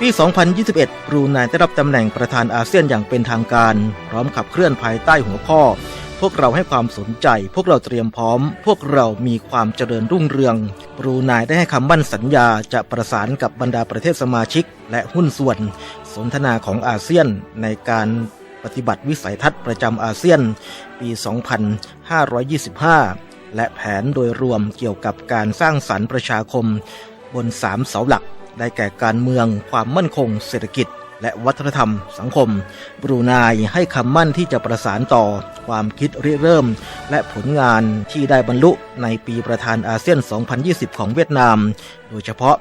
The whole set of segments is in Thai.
ปี 2021 บรูไนได้รับตำแหน่งประธานอาเซียนอย่างเป็นทางการ พร้อมขับเคลื่อนภายใต้หัวข้อ พวกเราให้ความสนใจ พวกเราเตรียมพร้อม พวกเรามีความเจริญรุ่งเรือง บรูไนได้ให้คำมั่นสัญญาจะประสานกับบรรดาประเทศสมาชิก และหุ้นส่วน สนทนาของอาเซียนในการปฏิบัติวิสัยทัศน์ประจำอาเซียน ปี 2525 และแผนโดยรวมเกี่ยวกับการสร้างสรรค์ประชาคม บนสามเสาหลัก ได้แก่การเมือง ความมั่นคง เศรษฐกิจ และวัฒนธรรม สังคม บรูไนให้คำมั่นที่จะประสานต่อ ความคิดริเริ่ม และผลงานที่ได้บรรลุในปีประธานอาเซียน 2020 ของเวียดนาม โดยเฉพาะ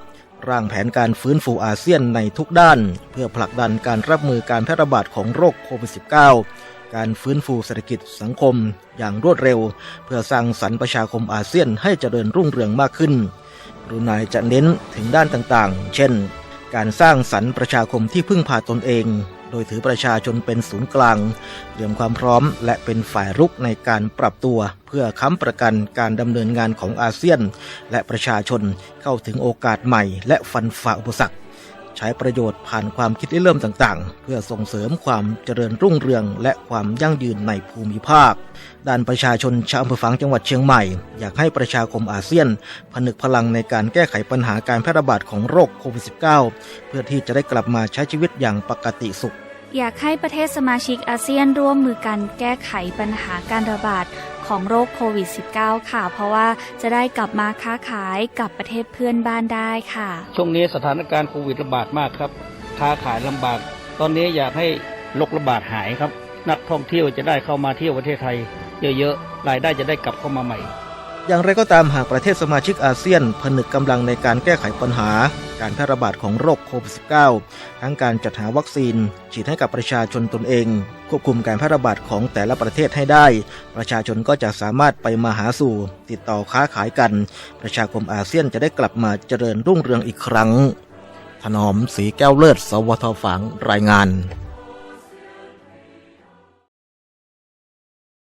ร่างแผนการฟื้นฟูอาเซียนในทุกด้าน เพื่อผลักดันการรับมือการแพร่ระบาดของโรคโควิด -19 การฟื้นฟูเศรษฐกิจสังคมอย่างรวดเร็ว เพื่อสร้างสรรค์ประชาคมอาเซียนให้เจริญรุ่งเรืองมากขึ้น รูไนจะเน้นถึงด้านต่างๆ เช่น การสร้างสรรค์ประชาคมที่พึ่งพาตนเอง โดยถือประชาชนเป็นศูนย์กลาง เตรียมความพร้อมและเป็นฝ่ายรุกในการปรับตัว เพื่อค้ำประกันการดำเนินงานของอาเซียน และประชาชนเข้าถึงโอกาสใหม่ และฟันฝ่าอุปสรรค ใช้ประโยชน์ผ่านความคิดริเริ่มต่างๆ เพื่อส่งเสริมความเจริญรุ่งเรือง และความยั่งยืนในภูมิภาค ด้านประชาชนชาวอำเภอฝางจังหวัดเชียงใหม่ อยากให้ประชาคมอาเซียน ผนึกพลังในการแก้ไขปัญหาการแพร่ระบาดของโรคโควิด -19 เพื่อที่จะได้กลับมาใช้ชีวิตอย่างปกติสุขอยากให้ประเทศสมาชิกอาเซียนร่วมมือกันแก้ไขปัญหาการระบาด ของโรคโควิด -19 ค่ะ เพราะว่าจะได้กลับมาค้าขายกับประเทศเพื่อนบ้านได้ค่ะ ช่วงนี้สถานการณ์โควิดระบาดมากครับ ค้าขายลำบาก ตอนนี้อยากให้โรคระบาดหายครับ นักท่องเที่ยวจะได้เข้ามาเที่ยวประเทศไทย เยอะๆรายได้จะได้กลับเข้ามาใหม่ อย่างไรก็ตามหากประเทศสมาชิกอาเซียนผนึกกำลังในการแก้ไขปัญหา การแพร่ระบาดของโรคโควิด -19 ทั้งการจัดหาวัคซีน ฉีดให้กับประชาชนตนเอง ควบคุมการแพร่ระบาดของแต่ละประเทศให้ได้ ประชาชนก็จะสามารถไปมาหาสู่ ติดต่อค้าขายกัน ประชาคมอาเซียนจะได้กลับมาเจริญรุ่งเรืองอีกครั้ง ถนอมสีแก้วเลิศ สวทฝางรายงาน